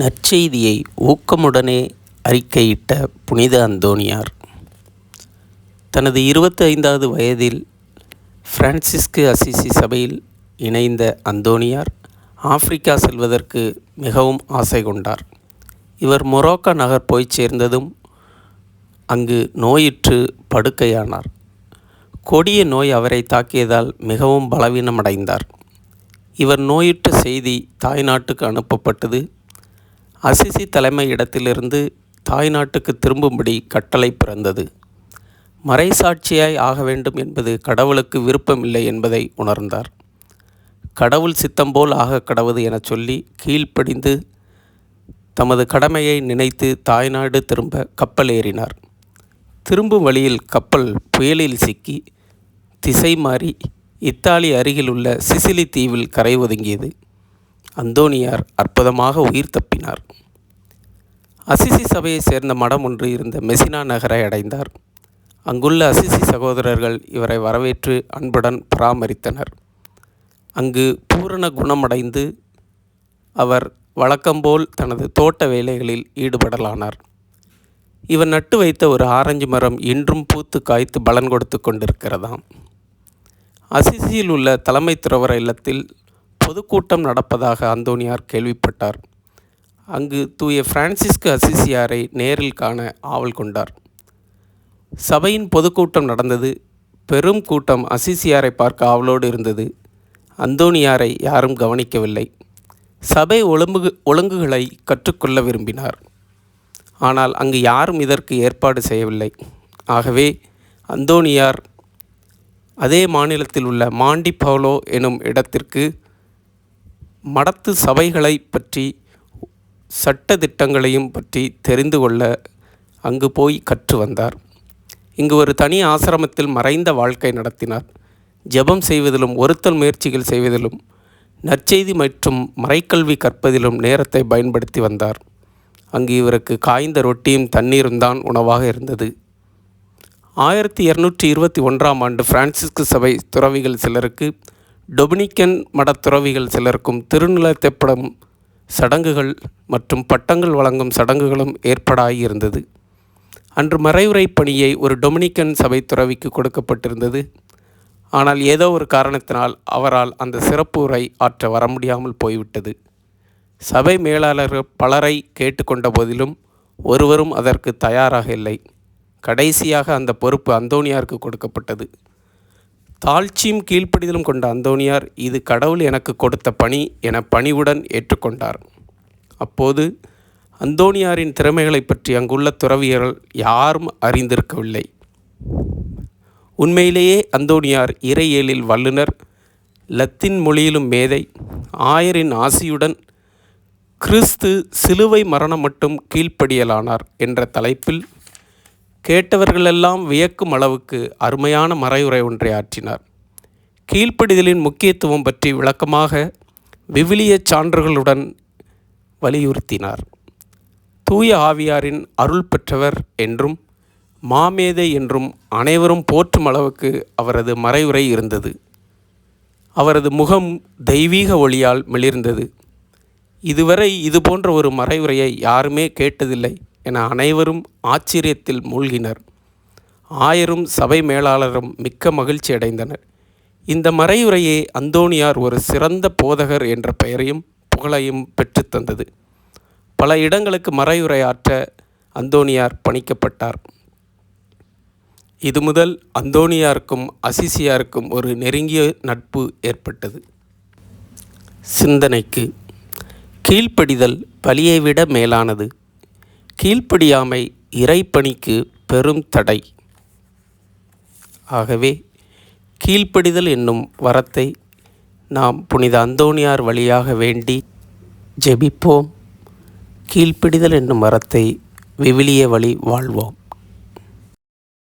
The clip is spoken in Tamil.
நற்செய்தியை ஊக்கமுடனே அறிக்கையிட்ட புனித அந்தோனியார் தனது இருபத்தி ஐந்தாவது வயதில் பிரான்சிஸ்கு அசிசி சபையில் இணைந்த அந்தோனியார் ஆப்பிரிக்கா செல்வதற்கு மிகவும் ஆசை கொண்டார். இவர் மொரோக்கா நகர் போய் சேர்ந்ததும் அங்கு நோயுற்று படுக்கையானார். கொடிய நோய் அவரை தாக்கியதால் மிகவும் பலவீனமடைந்தார். இவர் நோயுற்ற செய்தி தாய்நாட்டுக்கு அனுப்பப்பட்டது அசிசி தலைமையிடத்திலிருந்து தாய்நாட்டுக்கு திரும்பும்படி கட்டளை பிறந்தது. மறைசாட்சியாய் ஆக வேண்டும் என்பது கடவுளுக்கு விருப்பமில்லை என்பதை உணர்ந்தார். கடவுள் சித்தம்போல் ஆக கடவுது எனச் சொல்லி கீழ்ப்படிந்து தமது கடமையை நினைத்து தாய்நாடு திரும்ப கப்பல் ஏறினார். திரும்பும் வழியில் கப்பல் புயலில் சிக்கி திசை மாறி இத்தாலி அருகிலுள்ள சிசிலி தீவில் கரை ஒதுங்கியது. அந்தோனியார் அற்புதமாக உயிர் தப்பினார். அசிசி சபையைச் சேர்ந்த மடம் ஒன்று இருந்த மெசினா நகரை அடைந்தார். அங்குள்ள அசிசி சகோதரர்கள் இவரை வரவேற்று அன்புடன் பராமரித்தனர். அங்கு பூரண குணமடைந்து அவர் வழக்கம்போல் தனது தோட்ட வேலைகளில் ஈடுபடலானார். இவர் நட்டு வைத்த ஒரு ஆரஞ்சு மரம் இன்றும் பூத்து காய்த்து பலன் கொடுத்து கொண்டிருக்கிறதாம். அசிசியில் உள்ள தலைமை துறவர இல்லத்தில் பொதுக்கூட்டம் நடப்பதாக அந்தோனியார் கேள்விப்பட்டார். அங்கு தூய பிரான்சிஸ்கு அசிசியாரை நேரில் காண ஆவல் கொண்டார். சபையின் பொதுக்கூட்டம் நடந்தது. பெரும் கூட்டம் அசிசியாரை பார்க்க ஆவலோடு இருந்தது. அந்தோனியாரை யாரும் கவனிக்கவில்லை. சபை ஒழுங்கு ஒழுங்குகளை கற்றுக்கொள்ள விரும்பினார். ஆனால் அங்கு யாரும் இதற்கு ஏற்பாடு செய்யவில்லை. ஆகவே அந்தோனியார் அதே மாநிலத்தில் உள்ள மாண்டி பவுலோ எனும் இடத்திற்கு மடத்து சபைகளை பற்றி சட்ட திட்டங்களையும் பற்றி தெரிந்து கொள்ள அங்கு போய் கற்று வந்தார். இங்கு ஒரு தனி ஆசிரமத்தில் மறைந்த வாழ்க்கை நடத்தினார். ஜெபம் செய்வதிலும் ஒருத்தல் முயற்சிகள் செய்வதிலும் நற்செய்தி மற்றும் மறைக்கல்வி கற்பதிலும் நேரத்தை பயன்படுத்தி வந்தார். அங்கு இவருக்கு காய்ந்த ரொட்டியும் தண்ணீரும் தான் உணவாக இருந்தது. ஆயிரத்தி இரநூற்றி இருபத்தி ஒன்றாம் ஆண்டு பிரான்சிஸ்கு சபை துறவிகள் சிலருக்கு டொமினிக்கன் மடத்துறவிகள் சிலருக்கும் திருநிலத்தைப்படும் சடங்குகள் மற்றும் பட்டங்கள் வழங்கும் சடங்குகளும் ஏற்பாடாகியிருந்தது அன்று மறைவுரை பணியை ஒரு டொமினிக்கன் சபை துறவிக்கு கொடுக்கப்பட்டிருந்தது. ஆனால் ஏதோ ஒரு காரணத்தினால் அவரால் அந்த சிறப்பு உரை ஆற்ற வர முடியாமல் போய்விட்டது. சபை மேலாளர் பலரை கேட்டுக்கொண்ட போதிலும் ஒருவரும் அதற்கு தயாராக இல்லை. கடைசியாக அந்த பொறுப்பு அந்தோனியாருக்கு கொடுக்கப்பட்டது. தாழ்ச்சியும் கீழ்ப்படிதலும் கொண்ட அந்தோனியார் இது கடவுள் எனக்கு கொடுத்த பணி என பணிவுடன் ஏற்றுக்கொண்டார். அப்போது அந்தோனியாரின் திறமைகளை பற்றி அங்குள்ள துறவியர்கள் யாரும் அறிந்திருக்கவில்லை. உண்மையிலேயே அந்தோனியார் இறையியலில் வல்லுனர் லத்தீன் மொழியிலும் மேதை ஆயரின் ஆசியுடன் கிறிஸ்து சிலுவை மரணம் மட்டும் கீழ்ப்படியலானார் என்ற தலைப்பில் கேட்டவர்களெல்லாம் வியக்கும் அளவுக்கு அருமையான மறையுரை ஒன்றை ஆற்றினார். கீழ்ப்படிதலின் முக்கியத்துவம் பற்றி விளக்கமாக விவிலிய சான்றுகளுடன் வலியுறுத்தினார். தூய ஆவியாரின் அருள் பெற்றவர் என்றும் மாமேதை என்றும் அனைவரும் போற்றும் அளவுக்கு அவரது மறைவுரை இருந்தது. அவரது முகம் தெய்வீக ஒளியால் மிளிர்ந்தது. இதுவரை இதுபோன்ற ஒரு மறைவுரையை யாருமே கேட்டதில்லை. என அனைவரும் ஆச்சரியத்தில் மூழ்கினர். ஆயரும் சபை மேலாளரும் மிக்க மகிழ்ச்சி அடைந்தனர். இந்த மறையுரையே அந்தோணியார் ஒரு சிறந்த போதகர் என்ற பெயரையும் புகழையும் பெற்றுத்தந்தது பல இடங்களுக்கு மறையுரையாற்ற அந்தோணியார் பணிக்கப்பட்டார். இது முதல் அந்தோணியாருக்கும் அசிசியாருக்கும் ஒரு நெருங்கிய நட்பு ஏற்பட்டது. சிந்தனைக்கு கீழ்ப்படிதல் பலியை விட மேலானது. கீழ்ப்படியாமை இறைப்பணிக்கு பெரும் தடை. ஆகவே கீழ்ப்படிதல் என்னும் வரத்தை நாம் புனித அந்தோணியார் வழியாக வேண்டி ஜெபிப்போம். கீழ்ப்பிடிதல் என்னும் வரத்தை விவிலிய வழி வாழ்வோம்.